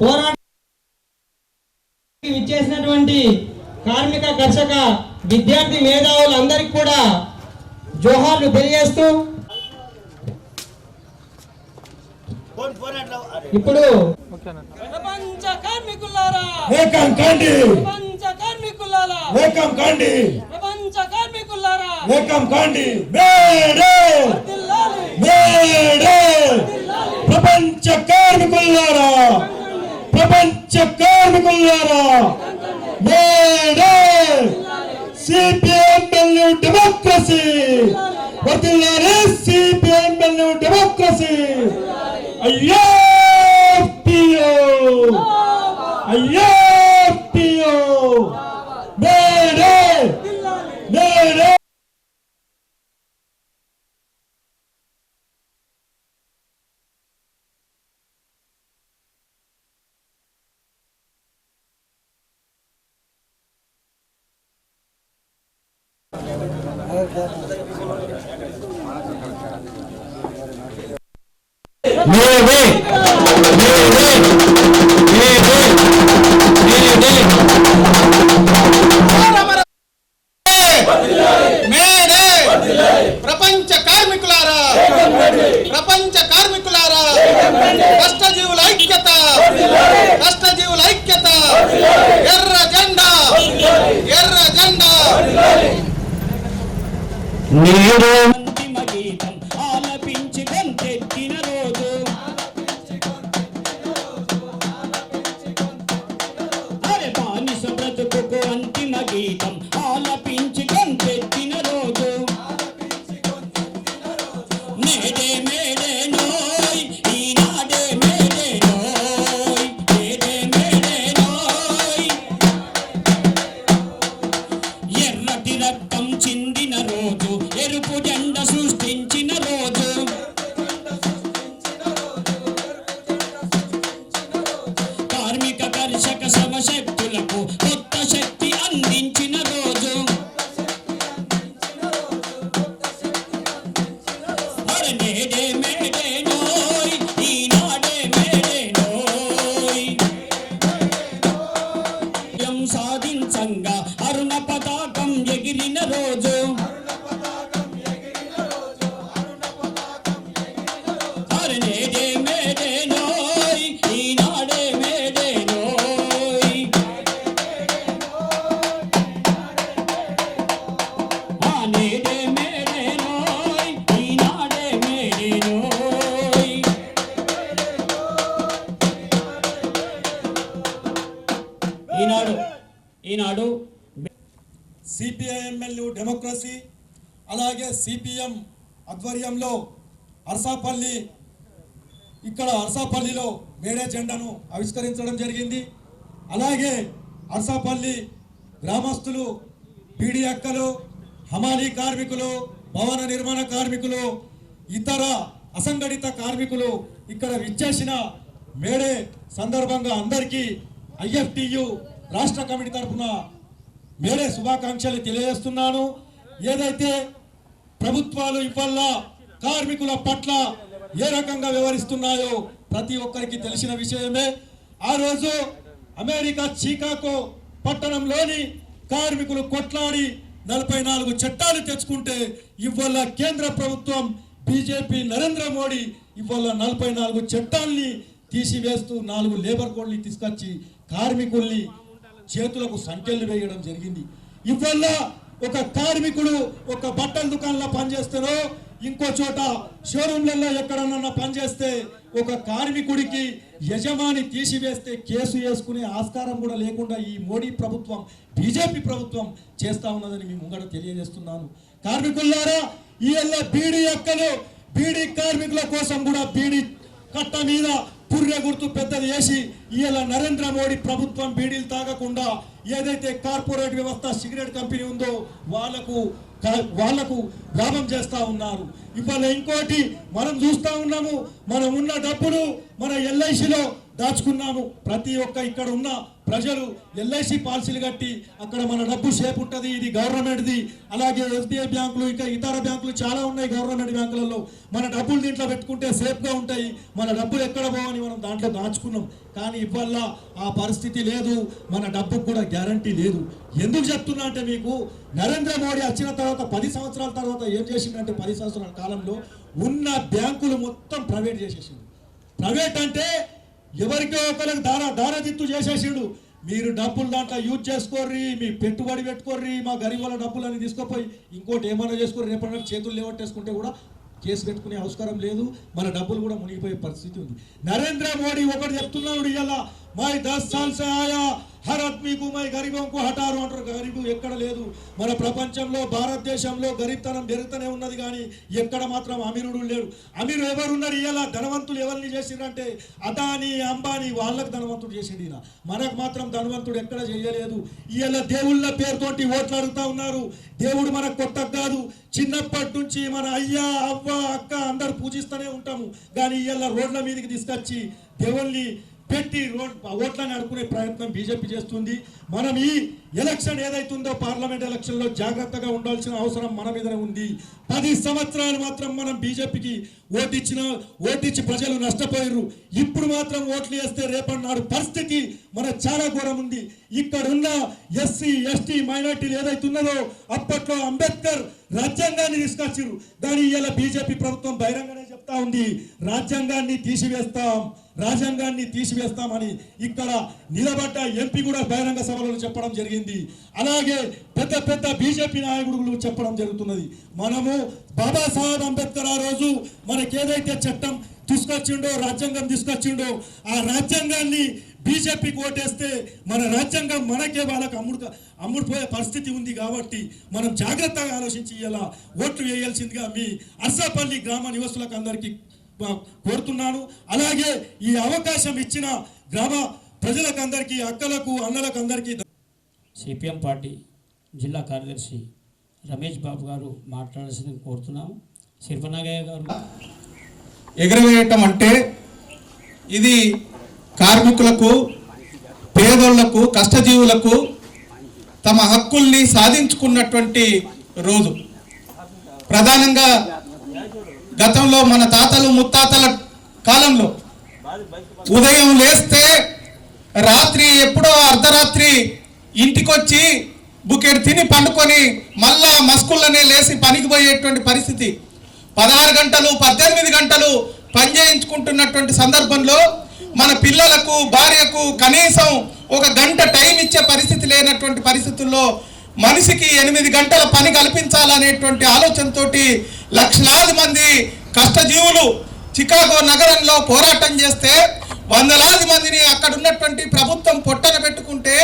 పోరాట ఇచ్చేసినటువంటి కార్మిక కర్షక విద్యార్థి మేధావులందరికీ కూడా జోహార్లు తెలియజేస్తూ. ఇప్పుడు ప్రపంచ కార్మికులారా! ఏకం కండి! ప్రపంచ కార్మికులారా! ఏకం కండి! ప్రపంచ కార్మికులారా! ఏకం కండి! May Day! జిల్లాలి మేడే! ప్రపంచ కార్మికులారా! ప్రపంచ కార్మికులారా మేడే సిపిఎంఎల్ డెమోక్రసీ వర్తిల్లాలి సిపిఎంఎల్ డెమోక్రసీ అయ్యో పియో అయ్యో పియో May Day May Day May Day May Day May Day May Day May Day ప్రపంచ కార్మికులారా ప్రపంచ కార్మికులారా కష్టజీవుల ఐక్యత కష్టజీవుల ఐక్యత ఎర్ర జెండా ఎర్ర జెండా నీరు ఈనాడు సిపిఐఎంఎల్యూ డెమోక్రసీ అలాగే సిపిఎం ఆధ్వర్యంలో అర్సాపల్లి ఇక్కడ అర్సాపల్లిలో మేడే జెండాను ఆవిష్కరించడం జరిగింది. అలాగే అర్సాపల్లి గ్రామస్తులు బీడీ అక్కలు హమాలీ కార్మికులు భవన నిర్మాణ కార్మికులు ఇతర అసంఘటిత కార్మికులు ఇక్కడ విచ్చేసిన మేడే సందర్భంగా అందరికీ ఐఎఫ్టియు రాష్ట్ర కమిటీ తరఫున మేరే శుభాకాంక్షలు తెలియజేస్తున్నాను. ఏదైతే ప్రభుత్వాలు ఇవల్ల కార్మికుల పట్ల ఏ రకంగా వ్యవహరిస్తున్నాయో ప్రతి ఒక్కరికి తెలిసిన విషయమే. ఆ రోజు అమెరికా చికాకో పట్టణంలోని కార్మికులు కొట్లాడి నలభై నాలుగు చట్టాలు తెచ్చుకుంటే ఇవాళ కేంద్ర ప్రభుత్వం బీజేపీ నరేంద్ర మోడీ ఇవాళ నలభై నాలుగు చట్టాల్ని తీసివేస్తూ నాలుగు లేబర్ కోడ్ని తీసుకొచ్చి కార్మికుల్ని చేతులకు సంఖ్యలు వేయడం జరిగింది. ఇవల్ల ఒక కార్మికుడు ఒక బట్టల దుకాణంలో పనిచేస్తారో ఇంకో చోట షోరూమ్లలో ఎక్కడన్నా పనిచేస్తే ఒక కార్మికుడికి యజమాని తీసివేస్తే కేసు వేసుకునే ఆస్కారం కూడా లేకుండా ఈ మోడీ ప్రభుత్వం బీజేపీ ప్రభుత్వం చేస్తా ఉన్నదని మీ ముంగడ తెలియజేస్తున్నాను. కార్మికులారా ఈ బీడీ ఎక్కలు బీడీ కార్మికుల కోసం కూడా బీడీ కట్ట మీద పుర్రె గుర్తు పెద్దది వేసి ఇవాళ నరేంద్ర మోడీ ప్రభుత్వం బీడీలు తాగకుండా ఏదైతే కార్పొరేట్ వ్యవస్థ సిగరెట్ కంపెనీ ఉందో వాళ్ళకు వాళ్ళకు లాభం చేస్తూ ఉన్నారు. ఇవాళ ఇంకోటి మనం చూస్తూ ఉన్నాము మనం ఉన్న డబ్బులు మన ఎల్ఐసిలో దాచుకున్నాము. ప్రతి ఒక్క ఇక్కడ ఉన్న ప్రజలు ఎల్ఐసి పాలసీలు కట్టి అక్కడ మన డబ్బు సేఫ్ ఉంటుంది ఇది గవర్నమెంట్ది. అలాగే ఎస్బీఐ బ్యాంకులు ఇంకా ఇతర బ్యాంకులు చాలా ఉన్నాయి గవర్నమెంట్ బ్యాంకులలో. మన డబ్బులు దీంట్లో పెట్టుకుంటే సేఫ్గా ఉంటాయి. మన డబ్బులు ఎక్కడ పోవని మనం దాంట్లో దాచుకున్నాం. కానీ ఇవల్ల ఆ పరిస్థితి లేదు. మన డబ్బుకు కూడా గ్యారంటీ లేదు. ఎందుకు చెప్తున్నా అంటే మీకు నరేంద్ర మోడీ వచ్చిన తర్వాత పది సంవత్సరాల తర్వాత ఏం చేసిందంటే పది సంవత్సరాల కాలంలో ఉన్న బ్యాంకులు మొత్తం ప్రైవేట్ చేసేసింది ప్రైవేట్ అంటే ఎవరికో ఒకరికి దార దారదిత్తు చేసేసాడు. మీరు డబ్బులు దాంట్లో యూజ్ చేసుకోర్రి మీ పెట్టుబడి పెట్టుకోర్రి మా గరీబుల డబ్బులు అని తీసుకుపోయి ఇంకోటి ఏమైనా చేసుకోర్రి రేపటి చేతులు లేవట్టేసుకుంటే కూడా కేసు పెట్టుకునే అవసరం లేదు. మన డబ్బులు కూడా మునిగిపోయే పరిస్థితి ఉంది. నరేంద్ర మోడీ ఒకటి చెప్తున్నాడు ఇవాళ మై దస్ సాల్ ఆయా హర్ ఆద్మీకు మై గరీబం హటారు అంటారు. గరీబు ఎక్కడ లేదు. మన ప్రపంచంలో భారతదేశంలో గరీబ్తనం పెరుగుతూనే ఉన్నది కానీ ఎక్కడ మాత్రం అమీరుడు లేడు. అమీరు ఎవరున్నారు ఇలా ధనవంతులు ఎవరిని చేసిరంటే అదాని అంబానీ వాళ్ళకు ధనవంతుడు చేసిండు మనకు మాత్రం ధనవంతుడు ఎక్కడ చేయలేదు. ఇలా దేవుళ్ళ పేరుతోటి ఓట్లు అడుగుతా ఉన్నారు. దేవుడు మనకు కొత్త కాదు. చిన్నప్పటి నుంచి మన అయ్యా అవ్వ అక్క అందరు పూజిస్తూనే ఉంటాము. కానీ ఇలా రోడ్ల మీదకి తీసుకొచ్చి దేవుణ్ణి పెట్టి రోడ్ ఓట్లను అడుకునే ప్రయత్నం బీజేపీ చేస్తుంది. మనం ఈ ఎలక్షన్ ఏదైతుందో పార్లమెంట్ ఎలక్షన్లో జాగ్రత్తగా ఉండాల్సిన అవసరం మన మీదనే ఉంది. పది సంవత్సరాలు మాత్రం మనం బీజేపీకి ఓటిచ్చిన ఓటిచ్చి ప్రజలు నష్టపోయారు ఇప్పుడు మాత్రం ఓట్లు వేస్తే రేపటి నాడు పరిస్థితి మన చాలా ఘోరం ఉంది. ఇక్కడున్న ఎస్సీ ఎస్టీ మైనార్టీలు ఏదైతే ఉన్నదో అప్పట్లో అంబేద్కర్ రాజ్యాంగాన్ని తీసుకొచ్చారు దాని ఇవాళ బీజేపీ ప్రభుత్వం బహిరంగనే చెప్తా ఉంది. రాజ్యాంగాన్ని తీసివేస్తాం రాజ్యాంగాన్ని తీసివేస్తామని ఇక్కడ నిలబడ్డ ఎంపీ కూడా బహిరంగ సభలో చెప్పడం జరిగింది. అలాగే పెద్ద పెద్ద బీజేపీ నాయకుడు చెప్పడం జరుగుతున్నది. మనము బాబాసాహెబ్ అంబేద్కర్ ఆ రోజు మనకేదైతే చట్టం తీసుకొచ్చిండో రాజ్యాంగం తీసుకొచ్చిండో ఆ రాజ్యాంగాన్ని బీజేపీకి ఓటేస్తే మన రాజ్యాంగం మనకే వాళ్ళకి అమ్ముడు అమ్ముడుపోయే పరిస్థితి ఉంది కాబట్టి మనం జాగ్రత్తగా ఆలోచించి ఇలా ఓట్లు వేయాల్సిందిగా మీ అర్సాపల్లి గ్రామ నివాసులకు అందరికీ కోరుతున్నాను. అలాగే ఈ అవకాశం ఇచ్చిన గ్రామ ప్రజలకు అందరికీ అక్కలకు అన్నలకు అందరికీ సిపిఎం పార్టీ జిల్లా కార్యదర్శి రమేష్ బాబు గారు మాట్లాడాల్సింది కోరుతున్నాము శిల్పనాగయ్య గారు. ఎగరవేయటం అంటే ఇది కార్మికులకు పేదోళ్ళకు కష్టజీవులకు తమ హక్కుల్ని సాధించుకున్నటువంటి రోజు. ప్రధానంగా గతంలో మన తాతలు ముత్తాతల కాలంలో ఉదయం లేస్తే రాత్రి ఎప్పుడో అర్ధరాత్రి ఇంటికొచ్చి బుకెట్ తిని పండుకొని మళ్ళా మస్కుళ్ళనే లేచి పనికి పోయేటువంటి పరిస్థితి. పదహారు గంటలు పద్దెనిమిది గంటలు పనిచేయించుకుంటున్నటువంటి సందర్భంలో మన పిల్లలకు భార్యకు కనీసం ఒక గంట టైం ఇచ్చే పరిస్థితి లేనటువంటి పరిస్థితుల్లో మనిషికి ఎనిమిది గంటల పని కల్పించాలనేటువంటి ఆలోచనతో లక్షలాది మంది కష్టజీవులు చికాగో నగరంలో పోరాటం చేస్తే వందలాది మందిని అక్కడ ఉన్నటువంటి ప్రభుత్వం పొట్టన పెట్టుకుంటే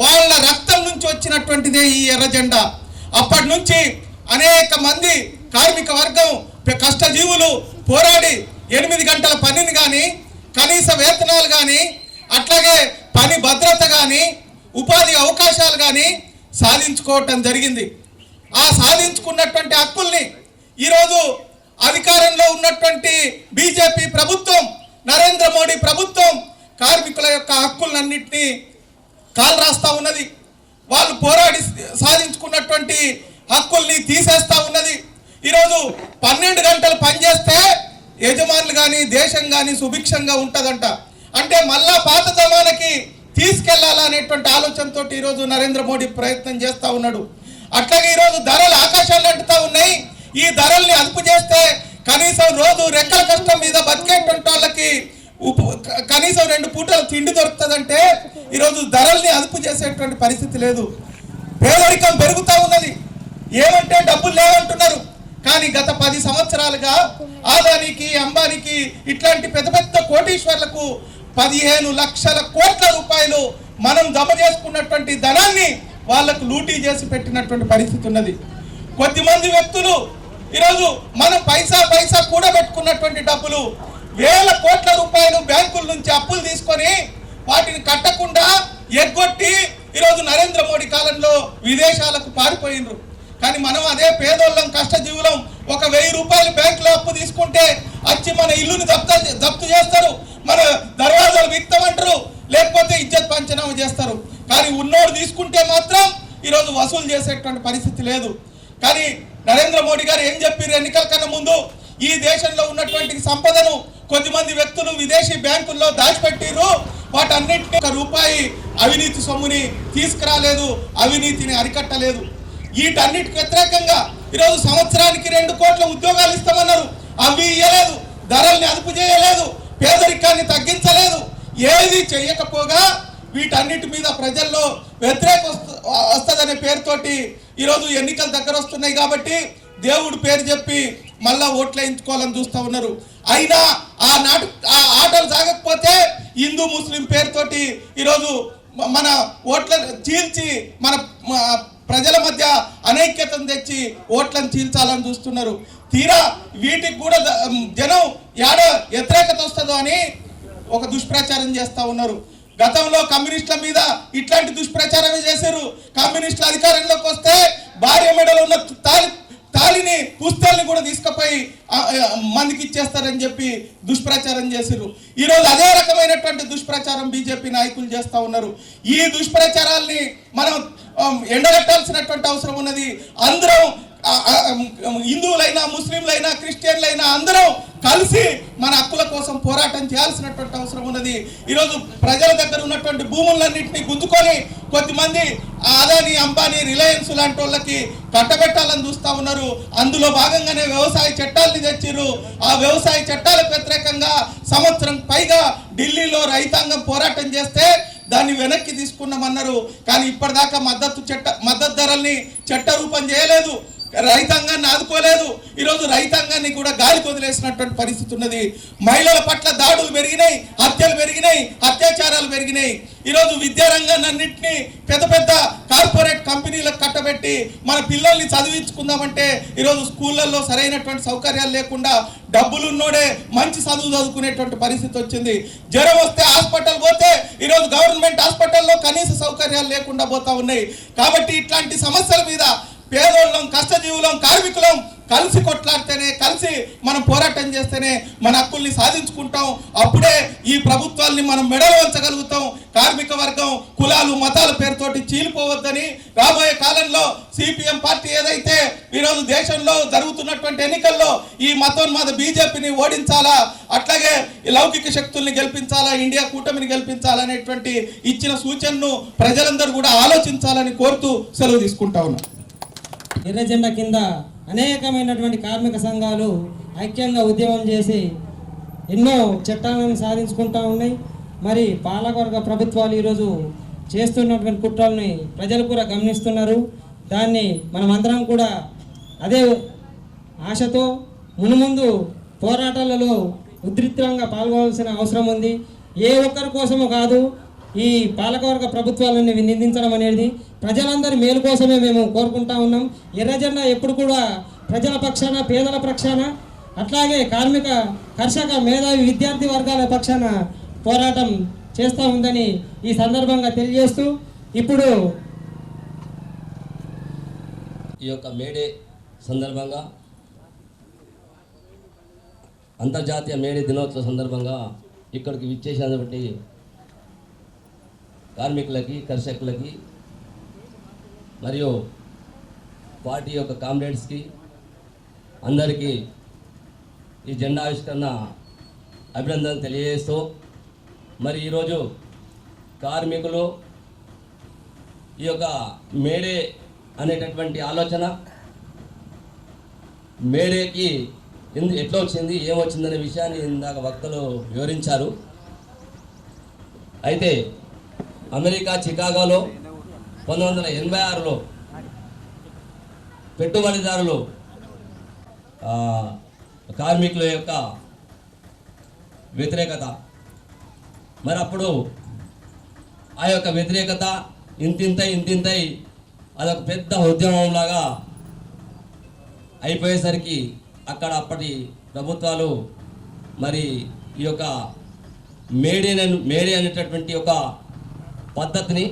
వాళ్ళ రక్తం నుంచి వచ్చినటువంటిదే ఈ ఎర్ర జెండా. అప్పటి నుంచి అనేక మంది కార్మిక వర్గం కష్టజీవులు పోరాడి ఎనిమిది గంటల పనిని కానీ కనీస వేతనాలు కానీ అట్లాగే పని భద్రత కానీ ఉపాధి అవకాశాలు కానీ సాధించుకోవటం జరిగింది. ఆ సాధించుకున్నటువంటి హక్కుల్ని ఈరోజు అధికారంలో ఉన్నటువంటి బీజేపీ ప్రభుత్వం నరేంద్ర మోడీ ప్రభుత్వం కార్మికుల యొక్క హక్కులన్నింటినీ కాలు రాస్తా ఉన్నది. వాళ్ళు పోరాడి సాధించుకున్నటువంటి హక్కుల్ని తీసేస్తా ఉన్నది. ఈరోజు పన్నెండు గంటలు పనిచేస్తే యజమానులు కానీ దేశం కానీ సుభిక్షంగా ఉంటుందంట. అంటే మళ్ళా పాత జమానకి తీసుకెళ్ళాలనేటువంటి ఆలోచనతో ఈరోజు నరేంద్ర మోడీ ప్రయత్నం చేస్తూ ఉన్నాడు. అట్లాగే ఈరోజు ధరలు ఆకాశాలు అంటుతా ఉన్నాయి. ఈ ధరల్ని అదుపు చేస్తే కనీసం రోజు రెక్కల కష్టం మీద బతికేటువంటి వాళ్ళకి కనీసం రెండు పూటలు తిండి దొరుకుతుందంటే ఈరోజు ధరల్ని అదుపు చేసేటువంటి పరిస్థితి లేదు. పేదరికం పెరుగుతూ ఉన్నది. ఏమంటే డబ్బులు లేవంటున్నారు. కానీ గత పది సంవత్సరాలుగా ఆదానికి అంబానికి ఇట్లాంటి పెద్ద పెద్ద కోటీశ్వర్లకు పదిహేను లక్షల కోట్ల రూపాయలు మనం జమ చేసుకున్నటువంటి ధనాన్ని వాళ్ళకు లూటీ చేసి పెట్టినటువంటి పరిస్థితి ఉన్నది. కొద్దిమంది వ్యక్తులు ఈరోజు మనం పైసా పైసా కూడబెట్టుకున్నటువంటి డబ్బులు వేల కోట్ల రూపాయలు బ్యాంకుల నుంచి అప్పులు తీసుకొని వాటిని కట్టకుండా ఎగ్గొట్టి ఈరోజు నరేంద్ర మోడీ కాలంలో విదేశాలకు పారిపోయినరు. కానీ మనం అదే పేదోళ్ళం కష్టజీవులం ఒక వెయ్యి రూపాయలు బ్యాంకులో అప్పు తీసుకుంటే వచ్చి మన ఇల్లుని జప్త జప్తు చేస్తారు మన దర్వాజాలు పంచనామా చేస్తారు. కానీ ఉన్నోడు తీసుకుంటే మాత్రం ఈరోజు వసూలు చేసేటువంటి పరిస్థితి లేదు. కానీ నరేంద్ర మోడీ గారు ఏం చెప్పారు ఎన్నికల కన్నా ముందు? ఈ దేశంలో ఉన్నటువంటి సంపదను కొద్దిమంది వ్యక్తులు విదేశీ బ్యాంకుల్లో దాచిపెట్టిరు వాటన్నిటిని ఒక రూపాయి అవినీతి సొమ్ముని తీసుకురాలేదు అవినీతిని అరికట్టలేదు. వీటన్నిటికి వ్యతిరేకంగా ఈరోజు సంవత్సరానికి రెండు కోట్ల ఉద్యోగాలు ఇస్తామన్నారు. అవి ఇయ్యలేదు ధరల్ని అదుపు చేయలేదు పేదరికాన్ని తగ్గించలేదు. ఏది చేయకపోగా వీటన్నిటి మీద ప్రజల్లో వ్యతిరేక వస్తుందనే పేరుతోటి ఈరోజు ఎన్నికలు దగ్గర వస్తున్నాయి కాబట్టి దేవుడు పేరు చెప్పి మళ్ళా ఓట్లు వేయించుకోవాలని చూస్తూ ఉన్నారు. అయినా ఆ నాటు ఆ ఆటలు సాగకపోతే హిందూ ముస్లిం పేరుతోటి ఈరోజు మన ఓట్లను చీల్చి మన ప్రజల మధ్య అనైక్యతను తెచ్చి ఓట్లను చీల్చాలని చూస్తున్నారు. తీరా వీటికి కూడా జనం ఏడ వ్యతిరేకత వస్తుందో అని ఒక దుష్ప్రచారం చేస్తూ ఉన్నారు. గతంలో కమ్యూనిస్టుల మీద ఇట్లాంటి దుష్ప్రచారమే చేశారు. కమ్యూనిస్టులు అధికారంలోకి వస్తే భార్య మెడలో ఉన్న తాలి తాలిని పుస్తల్ని కూడా తీసుకుపోయి మందికి ఇచ్చేస్తారని చెప్పి దుష్ప్రచారం చేశారు ఈరోజు అదే రకమైనటువంటి దుష్ప్రచారం బీజేపీ నాయకులు చేస్తా ఉన్నారు. ఈ దుష్ప్రచారాల్ని మనం ఎండగట్టాల్సినటువంటి అవసరం ఉన్నది. అందరం హిందువులైనా ముస్లింలైనా క్రిస్టియన్లైనా అందరం కలిసి మన హక్కుల కోసం పోరాటం చేయాల్సినటువంటి అవసరం ఉన్నది. ఈరోజు ప్రజల దగ్గర ఉన్నటువంటి భూములన్నింటినీ గుంజుకొని కొద్దిమంది అదాని అంబానీ రిలయన్స్ లాంటి వాళ్ళకి కట్టబెట్టాలని చూస్తా ఉన్నారు. అందులో భాగంగానే వ్యవసాయ చట్టాలని తెచ్చిర్రు. ఆ వ్యవసాయ చట్టాలకు వ్యతిరేకంగా సంవత్సరం పైగా ఢిల్లీలో రైతాంగం పోరాటం చేస్తే దాన్ని వెనక్కి తీసుకున్నామన్నారు. కానీ ఇప్పటిదాకా మద్దతు చట్ట మద్దతు ధరల్ని చట్ట రూపం చేయలేదు. రైతాంగాన్ని ఆదుకోలేదు. ఈరోజు రైతాంగాన్ని కూడా గాలి వదిలేసినటువంటి పరిస్థితి ఉన్నది. మహిళల పట్ల దాడులు పెరిగినాయి హత్యలు పెరిగినాయి అత్యాచారాలు పెరిగినాయి. ఈరోజు విద్యారంగాన్ని అన్నింటినీ పెద్ద పెద్ద కార్పొరేట్ కంపెనీలకు కట్టబెట్టి మన పిల్లల్ని చదివించుకుందామంటే ఈరోజు స్కూళ్ళల్లో సరైనటువంటి సౌకర్యాలు లేకుండా డబ్బులున్నోడే మంచి చదువు చదువుకునేటువంటి పరిస్థితి వచ్చింది. జ్వరం వస్తే హాస్పిటల్ పోతే ఈరోజు గవర్నమెంట్ హాస్పిటల్లో కనీస సౌకర్యాలు లేకుండా పోతా ఉన్నాయి. కాబట్టి ఇట్లాంటి సమస్యల మీద పేదోళ్ళం కష్టజీవులం కార్మికులం కలిసి కొట్లాడితేనే కలిసి మనం పోరాటం చేస్తేనే మన హక్కుల్ని సాధించుకుంటాం. అప్పుడే ఈ ప్రభుత్వాల్ని మనం మెడలు వంచగలుగుతాం కార్మిక వర్గం కులాలు మతాల పేరుతోటి చీలిపోవద్దని రాబోయే కాలంలో సిపిఎం పార్టీ ఏదైతే ఈరోజు దేశంలో జరుగుతున్నటువంటి ఎన్నికల్లో ఈ మతోన్మాద బీజేపీని ఓడించాలా అట్లాగే ఈ లౌకిక శక్తుల్ని గెలిపించాలా ఇండియా కూటమిని గెలిపించాలనేటువంటి ఇచ్చిన సూచనను ప్రజలందరూ కూడా ఆలోచించాలని కోరుతూ సెలవు తీసుకుంటా ఉన్నాను ఎర్ర జెండా కింద అనేకమైనటువంటి కార్మిక సంఘాలు ఐక్యంగా ఉద్యమం చేసి ఎన్నో చట్టాలను సాధించుకుంటా ఉన్నాయి. మరి పాలకవర్గ ప్రభుత్వాలు ఈరోజు చేస్తున్నటువంటి కుట్రల్ని ప్రజలు కూడా గమనిస్తున్నారు. దాన్ని మనమందరం కూడా అదే ఆశతో మునుముందు పోరాటాలలో ఉధృతంగా పాల్గొనాల్సిన అవసరం ఉంది. ఏ ఒక్కరి కోసమో కాదు ఈ పాలకవర్గ ప్రభుత్వాలను నిందించడం అనేది ప్రజలందరి మేలు కోసమే మేము కోరుకుంటా ఉన్నాం. ఎర్రజెండా ఎప్పుడు కూడా ప్రజల పక్షాన పేదల పక్షాన అట్లాగే కార్మిక కర్షక మేధావి విద్యార్థి వర్గాల పక్షాన పోరాటం చేస్తూ ఉందని ఈ సందర్భంగా తెలియజేస్తూ ఇప్పుడు ఈ యొక్క మేడే సందర్భంగా అంతర్జాతీయ మేడే దినోత్సవ సందర్భంగా ఇక్కడికి విచ్చేసినటువంటి కార్మికులకి కర్షకులకి మరియు పార్టీ యొక్క కామ్రేడ్స్కి అందరికీ ఈ జెండా ఆవిష్కరణ అభినందనలు తెలియజేస్తూ మరి ఈరోజు కార్మికులు ఈ యొక్క మేడే అనేటటువంటి ఆలోచన మేడేకి ఎందు ఎట్లా వచ్చింది ఏమొచ్చిందనే విషయాన్ని ఇందాక వక్తలు వివరించారు. అయితే అమెరికా చికాగోలో పంతొమ్మిది వందల ఎనభై ఆరులో పెట్టుబడిదారులు కార్మికుల యొక్క వ్యతిరేకత. మరి అప్పుడు ఆ యొక్క వ్యతిరేకత ఇంతింతై ఇంతింతై అదొక పెద్ద ఉద్యమంలాగా అయిపోయేసరికి అక్కడ అప్పటి ప్రభుత్వాలు మరి ఈ యొక్క మేడే మేడే అనేటటువంటి ఒక పద్ధతిని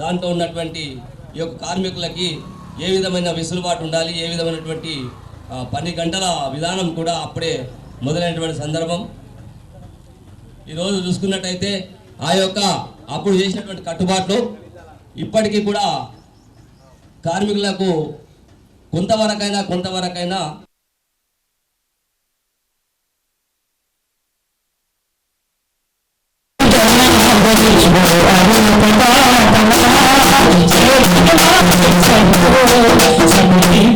దాంట్లో ఉన్నటువంటి ఈ యొక్క కార్మికులకి ఏ విధమైన వెసులుబాటు ఉండాలి ఏ విధమైనటువంటి పని గంటల విధానం కూడా అప్పుడే మొదలైనటువంటి సందర్భం. ఈరోజు చూసుకున్నట్టయితే ఆ యొక్క అప్పుడు చేసినటువంటి కట్టుబాట్లు ఇప్పటికీ కూడా కార్మికులకు కొంతవరకైనా కొంతవరకైనా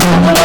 Gracias.